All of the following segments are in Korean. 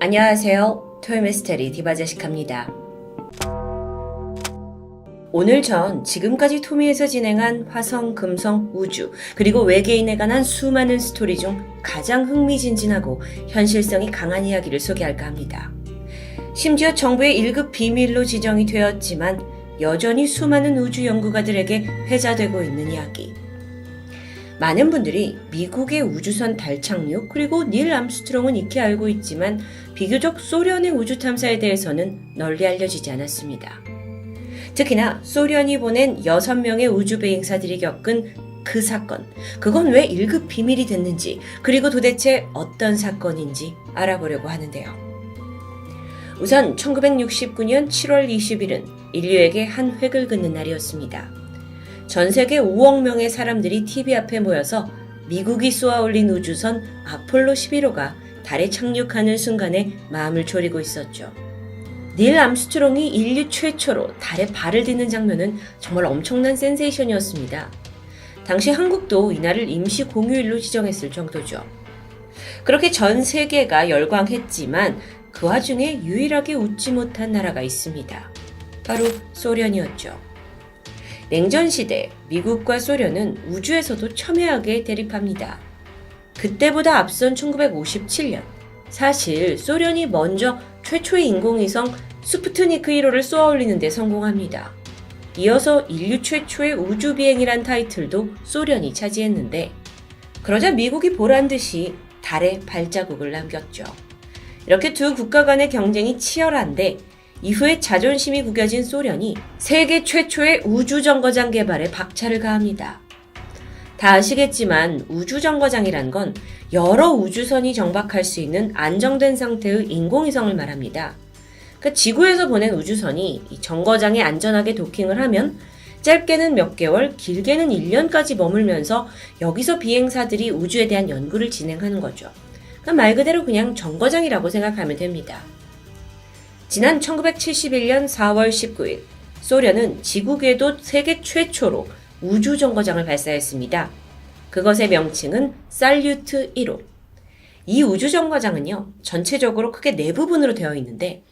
안녕하세요. 토요미스테리 디바제식합니다. 오늘 전 지금까지 토미에서 진행한 화성, 금성, 우주, 그리고 외계인에 관한 수많은 스토리 중 가장 흥미진진하고 현실성이 강한 이야기를 소개할까 합니다. 심지어 정부의 1급 비밀로 지정이 되었지만 여전히 수많은 우주 연구가들에게 회자되고 있는 이야기. 많은 분들이 미국의 우주선 달 착륙 그리고 닐 암스트롱은 익히 알고 있지만 비교적 소련의 우주 탐사에 대해서는 널리 알려지지 않았습니다. 특히나 소련이 보낸 6명의 우주 비행사들이 겪은 그 사건, 그건 왜 1급 비밀이 됐는지, 그리고 도대체 어떤 사건인지 알아보려고 하는데요. 우선 1969년 7월 20일은 인류에게 한 획을 긋는 날이었습니다. 전 세계 5억 명의 사람들이 TV 앞에 모여서 미국이 쏘아 올린 우주선 아폴로 11호가 달에 착륙하는 순간에 마음을 졸이고 있었죠. 닐 암스트롱이 인류 최초로 달에 발을 딛는 장면은 정말 엄청난 센세이션이었습니다. 당시 한국도 이날을 임시 공휴일로 지정했을 정도죠. 그렇게 전 세계가 열광했지만 그 와중에 유일하게 웃지 못한 나라가 있습니다. 바로 소련이었죠. 냉전 시대 미국과 소련은 우주에서도 첨예하게 대립합니다. 그때보다 앞선 1957년 사실 소련이 먼저 최초의 인공위성 스푸트니크 1호를 쏘아 올리는 데 성공합니다. 이어서 인류 최초의 우주 비행이란 타이틀도 소련이 차지했는데 그러자 미국이 보란 듯이 달에 발자국을 남겼죠. 이렇게 두 국가 간의 경쟁이 치열한데 이후에 자존심이 구겨진 소련이 세계 최초의 우주정거장 개발에 박차를 가합니다. 다 아시겠지만 우주정거장이란 건 여러 우주선이 정박할 수 있는 안정된 상태의 인공위성을 말합니다. 그러니까 지구에서 보낸 우주선이 이 정거장에 안전하게 도킹을 하면 짧게는 몇 개월, 길게는 1년까지 머물면서 여기서 비행사들이 우주에 대한 연구를 진행하는 거죠. 그러니까 말 그대로 그냥 정거장이라고 생각하면 됩니다. 지난 1971년 4월 19일, 소련은 지구 궤도 세계 최초로 우주 정거장을 발사했습니다. 그것의 명칭은 살류트 1호. 이 우주 정거장은요, 전체적으로 크게 네 부분으로 되어 있는데,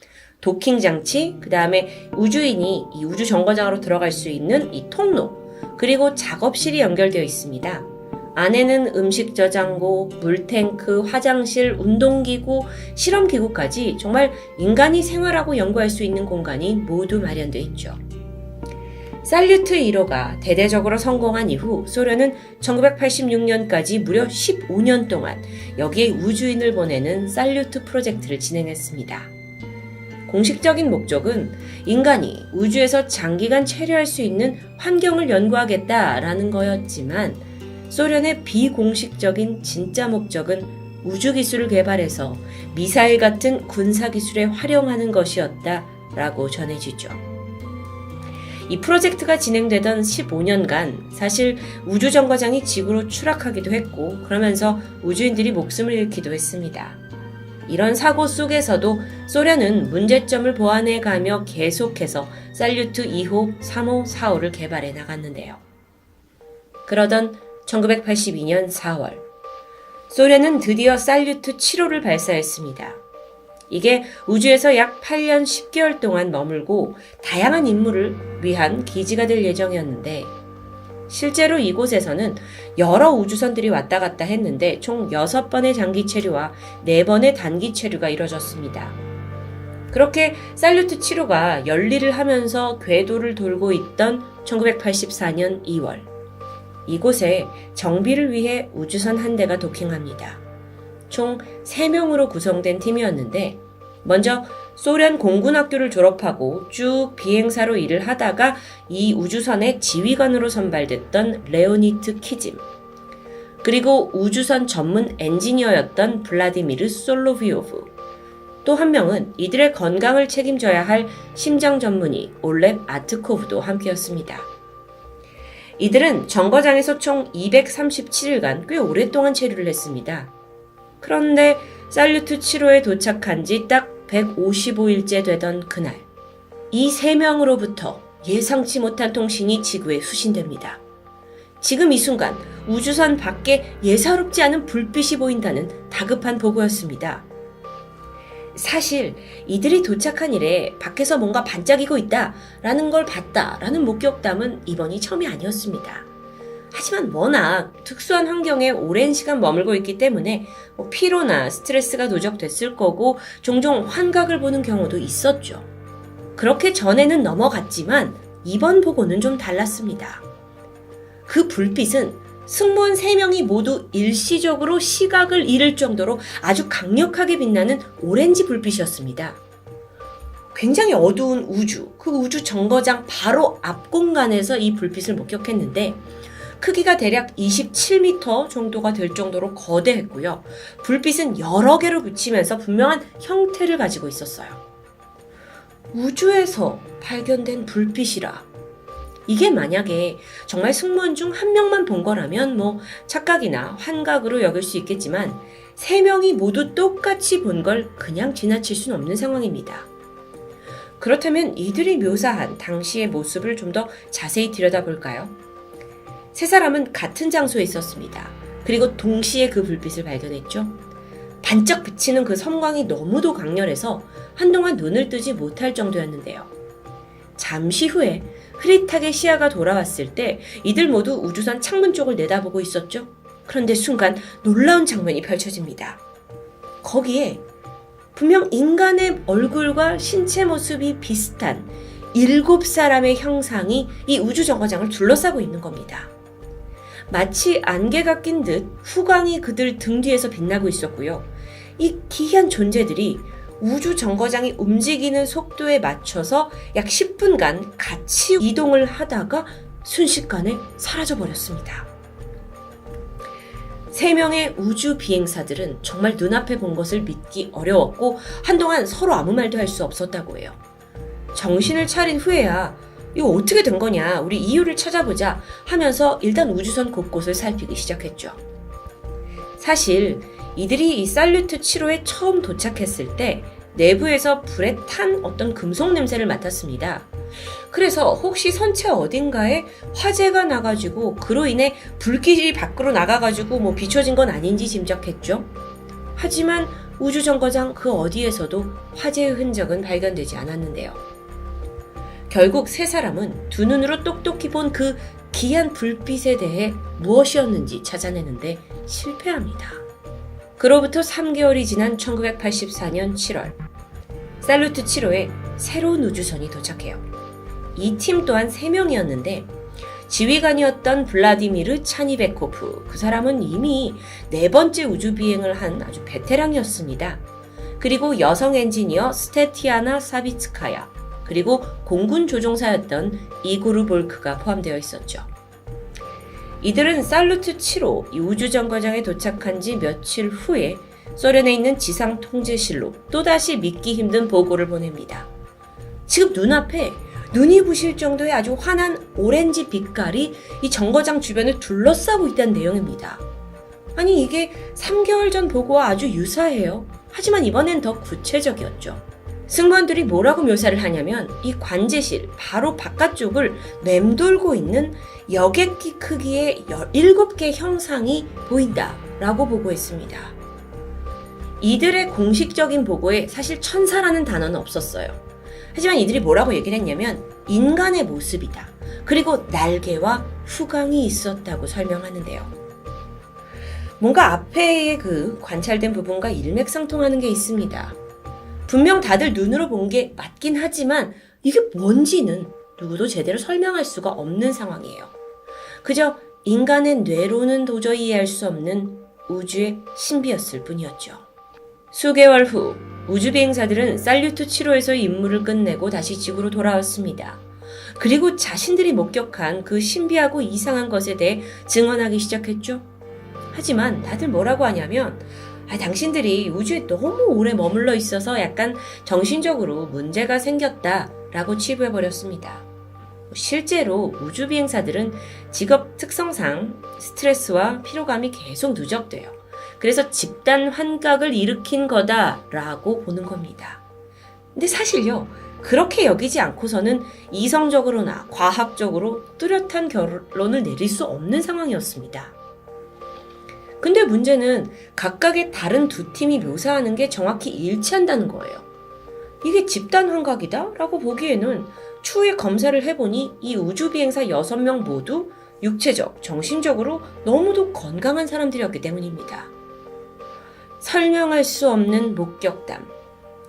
도킹 장치, 그 다음에 우주인이 이 우주 정거장으로 들어갈 수 있는 이 통로, 그리고 작업실이 연결되어 있습니다. 안에는 음식 저장고, 물탱크, 화장실, 운동기구, 실험기구까지 정말 인간이 생활하고 연구할 수 있는 공간이 모두 마련되어 있죠. 살류트 1호가 대대적으로 성공한 이후 소련은 1986년까지 무려 15년 동안 여기에 우주인을 보내는 살류트 프로젝트를 진행했습니다. 공식적인 목적은 인간이 우주에서 장기간 체류할 수 있는 환경을 연구하겠다라는 거였지만 소련의 비공식적인 진짜 목적은 우주 기술을 개발해서 미사일 같은 군사 기술에 활용하는 것이었다라고 전해지죠. 이 프로젝트가 진행되던 15년간 사실 우주 정거장이 지구로 추락하기도 했고 그러면서 우주인들이 목숨을 잃기도 했습니다. 이런 사고 속에서도 소련은 문제점을 보완해 가며 계속해서 살류트 2호, 3호, 4호를 개발해 나갔는데요. 그러던 1982년 4월, 소련은 드디어 살류트 7호를 발사했습니다. 이게 우주에서 약 8년 10개월 동안 머물고 다양한 임무를 위한 기지가 될 예정이었는데, 실제로 이곳에서는 여러 우주선들이 왔다 갔다 했는데 총 6번의 장기 체류와 4번의 단기 체류가 이뤄졌습니다. 그렇게 살루트 7호가 열일을 하면서 궤도를 돌고 있던 1984년 2월. 이곳에 정비를 위해 우주선 한 대가 도킹합니다. 총 3명으로 구성된 팀이었는데, 먼저 소련 공군학교를 졸업하고 쭉 비행사로 일을 하다가 이 우주선의 지휘관으로 선발됐던 레오니트 키짐. 그리고 우주선 전문 엔지니어였던 블라디미르 솔로비오브. 또 한 명은 이들의 건강을 책임져야 할 심장 전문의 올렙 아트코브도 함께였습니다. 이들은 정거장에서 총 237일간 꽤 오랫동안 체류를 했습니다. 그런데 살루트 7호에 도착한 지 딱 155일째 되던 그날, 이 세 명으로부터 예상치 못한 통신이 지구에 수신됩니다. 지금 이 순간 우주선 밖에 예사롭지 않은 불빛이 보인다는 다급한 보고였습니다. 사실 이들이 도착한 이래 밖에서 뭔가 반짝이고 있다 라는 걸 봤다 라는 목격담은 이번이 처음이 아니었습니다. 하지만 워낙 특수한 환경에 오랜 시간 머물고 있기 때문에 뭐 피로나 스트레스가 누적됐을 거고 종종 환각을 보는 경우도 있었죠. 그렇게 전에는 넘어갔지만 이번 보고는 좀 달랐습니다. 그 불빛은 승무원 3명이 모두 일시적으로 시각을 잃을 정도로 아주 강력하게 빛나는 오렌지 불빛이었습니다. 굉장히 어두운 우주, 그 우주 정거장 바로 앞 공간에서 이 불빛을 목격했는데 크기가 대략 27m 정도가 될 정도로 거대했고요. 불빛은 여러 개로 붙이면서 분명한 형태를 가지고 있었어요. 우주에서 발견된 불빛이라. 이게 만약에 정말 승무원 중 한 명만 본 거라면 뭐 착각이나 환각으로 여길 수 있겠지만 세 명이 모두 똑같이 본 걸 그냥 지나칠 수는 없는 상황입니다. 그렇다면 이들이 묘사한 당시의 모습을 좀 더 자세히 들여다볼까요? 세 사람은 같은 장소에 있었습니다. 그리고 동시에 그 불빛을 발견했죠. 반짝 비치는 그 섬광이 너무도 강렬해서 한동안 눈을 뜨지 못할 정도였는데요. 잠시 후에 흐릿하게 시야가 돌아왔을 때 이들 모두 우주선 창문 쪽을 내다보고 있었죠. 그런데 순간 놀라운 장면이 펼쳐집니다. 거기에 분명 인간의 얼굴과 신체 모습이 비슷한 일곱 사람의 형상이 이 우주 정거장을 둘러싸고 있는 겁니다. 마치 안개가 낀 듯 후광이 그들 등 뒤에서 빛나고 있었고요. 이 기이한 존재들이 우주 정거장이 움직이는 속도에 맞춰서 약 10분간 같이 이동을 하다가 순식간에 사라져 버렸습니다. 세 명의 우주 비행사들은 정말 눈앞에 본 것을 믿기 어려웠고 한동안 서로 아무 말도 할 수 없었다고 해요. 정신을 차린 후에야 이거 어떻게 된 거냐, 우리 이유를 찾아보자 하면서 일단 우주선 곳곳을 살피기 시작했죠. 사실 이들이 이 살루트 7호에 처음 도착했을 때 내부에서 불에 탄 어떤 금속 냄새를 맡았습니다. 그래서 혹시 선체 어딘가에 화재가 나가지고 그로 인해 불길이 밖으로 나가가지고 뭐 비춰진 건 아닌지 짐작했죠. 하지만 우주정거장 그 어디에서도 화재의 흔적은 발견되지 않았는데요. 결국 세 사람은 두 눈으로 똑똑히 본 그 기이한 불빛에 대해 무엇이었는지 찾아내는데 실패합니다. 그로부터 3개월이 지난 1984년 7월, 살루트 7호에 새로운 우주선이 도착해요. 이 팀 또한 3명이었는데, 지휘관이었던 블라디미르 차니베코프, 그 사람은 이미 네 번째 우주 비행을 한 아주 베테랑이었습니다. 그리고 여성 엔지니어 스테티아나 사비츠카야, 그리고 공군 조종사였던 이고르 볼크가 포함되어 있었죠. 이들은 살루트 7호 이 우주정거장에 도착한 지 며칠 후에 소련에 있는 지상 통제실로 또다시 믿기 힘든 보고를 보냅니다. 지금 눈앞에 눈이 부실 정도의 아주 환한 오렌지 빛깔이 이 정거장 주변을 둘러싸고 있다는 내용입니다. 아니 이게 3개월 전 보고와 아주 유사해요. 하지만 이번엔 더 구체적이었죠. 승무원들이 뭐라고 묘사를 하냐면 이 관제실 바로 바깥쪽을 맴돌고 있는 여객기 크기의 17개 형상이 보인다라고 보고했습니다. 이들의 공식적인 보고에 사실 천사라는 단어는 없었어요. 하지만 이들이 뭐라고 얘기를 했냐면 인간의 모습이다. 그리고 날개와 후광이 있었다고 설명하는데요. 뭔가 앞에 그 관찰된 부분과 일맥상통하는 게 있습니다. 분명 다들 눈으로 본 게 맞긴 하지만 이게 뭔지는 누구도 제대로 설명할 수가 없는 상황이에요. 그저 인간의 뇌로는 도저히 이해할 수 없는 우주의 신비였을 뿐이었죠. 수개월 후 우주 비행사들은 살류트 7호에서 임무를 끝내고 다시 지구로 돌아왔습니다. 그리고 자신들이 목격한 그 신비하고 이상한 것에 대해 증언하기 시작했죠. 하지만 다들 뭐라고 하냐면 아, 당신들이 우주에 너무 오래 머물러 있어서 약간 정신적으로 문제가 생겼다라고 치부해버렸습니다. 실제로 우주 비행사들은 직업 특성상 스트레스와 피로감이 계속 누적돼요. 그래서 집단 환각을 일으킨 거다라고 보는 겁니다. 근데 사실요, 그렇게 여기지 않고서는 이성적으로나 과학적으로 뚜렷한 결론을 내릴 수 없는 상황이었습니다. 근데 문제는 각각의 다른 두 팀이 묘사하는 게 정확히 일치한다는 거예요. 이게 집단 환각이다? 라고 보기에는 추후에 검사를 해보니 이 우주비행사 6명 모두 육체적, 정신적으로 너무도 건강한 사람들이었기 때문입니다. 설명할 수 없는 목격담.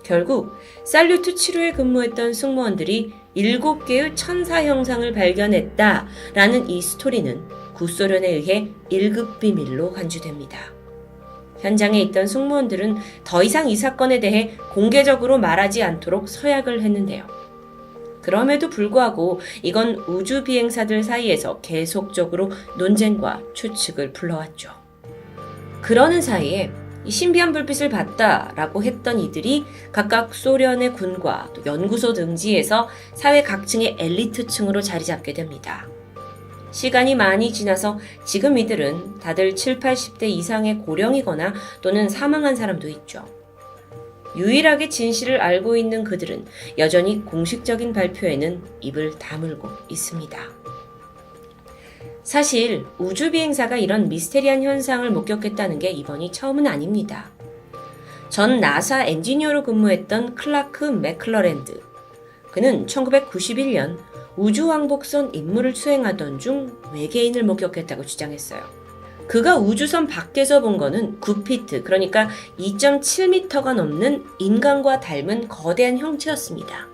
결국 살류트 7호에 근무했던 승무원들이 7개의 천사 형상을 발견했다라는 이 스토리는 구소련에 의해 1급 비밀로 간주됩니다. 현장에 있던 승무원들은 더 이상 이 사건에 대해 공개적으로 말하지 않도록 서약을 했는데요. 그럼에도 불구하고 이건 우주 비행사들 사이에서 계속적으로 논쟁과 추측을 불러왔죠. 그러는 사이에 이 신비한 불빛을 봤다라고 했던 이들이 각각 소련의 군과 또 연구소 등지에서 사회 각층의 엘리트층으로 자리 잡게 됩니다. 시간이 많이 지나서 지금 이들은 다들 7, 80대 이상의 고령이거나 또는 사망한 사람도 있죠. 유일하게 진실을 알고 있는 그들은 여전히 공식적인 발표에는 입을 다물고 있습니다. 사실 우주 비행사가 이런 미스테리한 현상을 목격했다는 게 이번이 처음은 아닙니다. 전 나사 엔지니어로 근무했던 클라크 맥클러랜드. 그는 1991년 우주왕복선 임무를 수행하던 중 외계인을 목격했다고 주장했어요. 그가 우주선 밖에서 본 거는 9피트, 그러니까 2.7m가 넘는 인간과 닮은 거대한 형체였습니다.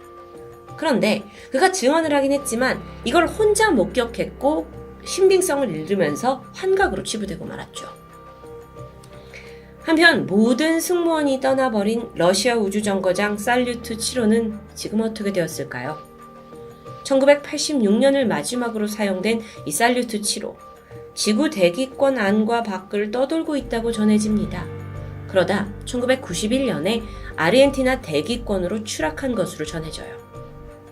그런데 그가 증언을 하긴 했지만 이걸 혼자 목격했고 신빙성을 잃으면서 환각으로 치부되고 말았죠. 한편 모든 승무원이 떠나버린 러시아 우주정거장 살류트 7호는 지금 어떻게 되었을까요? 1986년을 마지막으로 사용된 이 살류트 7호. 지구 대기권 안과 밖을 떠돌고 있다고 전해집니다. 그러다 1991년에 아르헨티나 대기권으로 추락한 것으로 전해져요.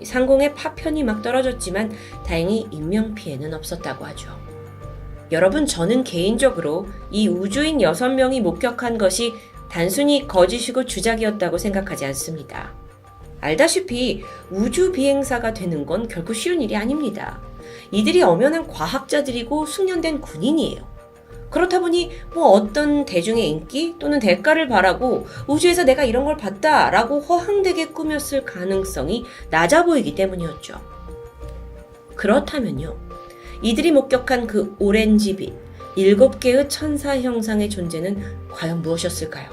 이 상공의 파편이 막 떨어졌지만 다행히 인명피해는 없었다고 하죠. 여러분, 저는 개인적으로 이 우주인 6명이 목격한 것이 단순히 거짓이고 주작이었다고 생각하지 않습니다. 알다시피 우주 비행사가 되는 건 결코 쉬운 일이 아닙니다. 이들이 엄연한 과학자들이고 숙련된 군인이에요. 그렇다 보니 뭐 어떤 대중의 인기 또는 대가를 바라고 우주에서 내가 이런 걸 봤다라고 허황되게 꾸몄을 가능성이 낮아 보이기 때문이었죠. 그렇다면요. 이들이 목격한 그 오렌지빛, 일곱 개의 천사 형상의 존재는 과연 무엇이었을까요?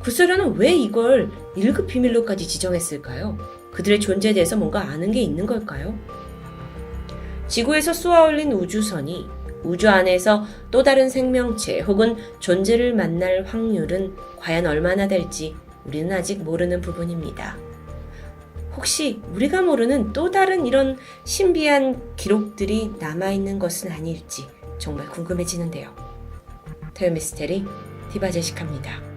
구소련은 왜 이걸 1급 비밀로까지 지정했을까요? 그들의 존재에 대해서 뭔가 아는 게 있는 걸까요? 지구에서 쏘아올린 우주선이 우주 안에서 또 다른 생명체 혹은 존재를 만날 확률은 과연 얼마나 될지 우리는 아직 모르는 부분입니다. 혹시 우리가 모르는 또 다른 이런 신비한 기록들이 남아있는 것은 아닐지 정말 궁금해지는데요. 토요미스테리 디바제식합니다.